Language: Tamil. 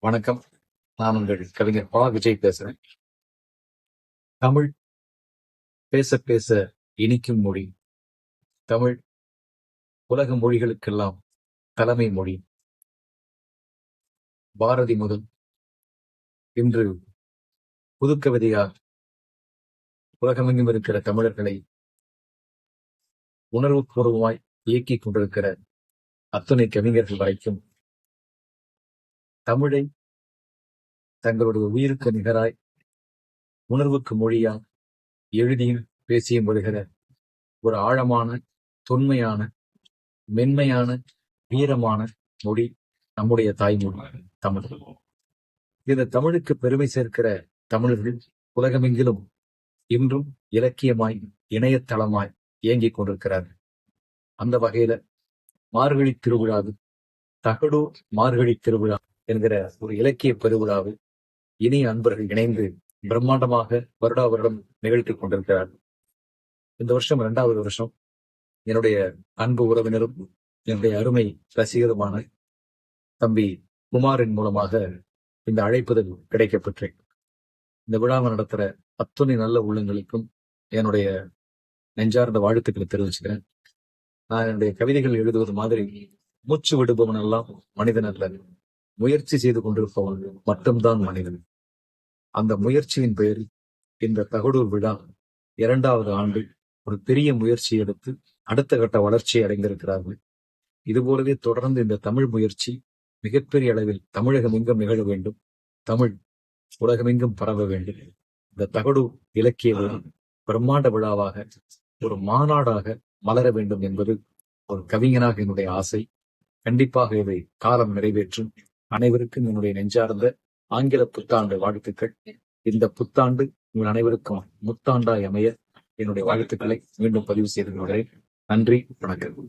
வணக்கம். நான் உங்கள் கவிஞர் பா விஜய் பேசுறேன். தமிழ் பேச பேச இனிக்கும் மொழி. தமிழ் உலக மொழிகளுக்கெல்லாம் தலைமை மொழி. பாரதி முதல் இன்று புதுக்கவிதையால் உலகமெங்கும் இருக்கிற தமிழர்களை உணர்வுபூர்வமாய் இயக்கிக் கொண்டிருக்கிற அத்துணை கவிஞர்கள் வரைக்கும் தமிழை தங்களுடைய உயிருக்கு நிகராய் உணர்வுக்கு மொழியா எழுதியும் பேசியும் வருகிற ஒரு ஆழமான தொன்மையான மென்மையான வீரமான மொழி நம்முடைய தாய்மொழி தமிழ். இந்த தமிழுக்கு பெருமை சேர்க்கிற தமிழர்கள் உலகமெங்கிலும் இன்றும் இலக்கியமாய் இணையதளமாய் இயங்கிக் கொண்டிருக்கிறார்கள். அந்த வகையில மார்கழி திருவிழாவில் தகடூர் மார்கழி திருவிழா என்கிற ஒரு இலக்கிய பெருவிழாவில் இனிய அன்பர்கள் இணைந்து பிரம்மாண்டமாக வருடா வருடம் நிகழ்த்தி கொண்டிருக்கிறார்கள். இந்த வருஷம் இரண்டாவது வருஷம். என்னுடைய அன்பு உறவினரும் என்னுடைய அருமை ரசிகருமான தம்பி குமாரின் மூலமாக இந்த அழைப்புதல் கிடைக்கப்பெற்றேன் இந்த விழாவை நடத்துற அத்துணை நல்ல உள்ளங்களுக்கும் என்னுடைய நெஞ்சார்ந்த வாழ்த்துக்களை தெரிவிச்சுக்கிறேன். நான் என்னுடைய கவிதைகள் எழுதுவது மாதிரி மூச்சு விடுபவன் எல்லாம் மனிதன் அல்ல. முயற்சி செய்து கொண்டிருப்பவன் மட்டும்தான் மனிதன். அந்த முயற்சியின் பெயரில் இந்த தகடூர் விழா இரண்டாவது ஆண்டு ஒரு பெரிய முயற்சி எடுத்து அடுத்த கட்ட வளர்ச்சியை அடைந்திருக்கிறார்கள். இதுபோலவே தொடர்ந்து இந்த தமிழ் முயற்சி மிகப்பெரிய அளவில் தமிழகம் எங்கும் நிகழ வேண்டும். தமிழ் உலகமெங்கும் பரவ வேண்டும். இந்த தகடு இலக்கிய விழா பிரம்மாண்ட விழாவாக ஒரு மாநாடாக மலர வேண்டும் என்பது ஒரு கவிஞனாக என்னுடைய ஆசை. கண்டிப்பாக இதை காலம் நிறைவேற்றும். அனைவருக்கும் என்னுடைய நெஞ்சார்ந்த ஆங்கில புத்தாண்டு வாழ்த்துக்கள். இந்த புத்தாண்டு உங்கள் அனைவருக்கும் முத்தாண்டாய் அமைய என்னுடைய வாழ்த்துக்களை மீண்டும் பதிவு செய்து கொள்கிறேன். நன்றி வணக்கம்.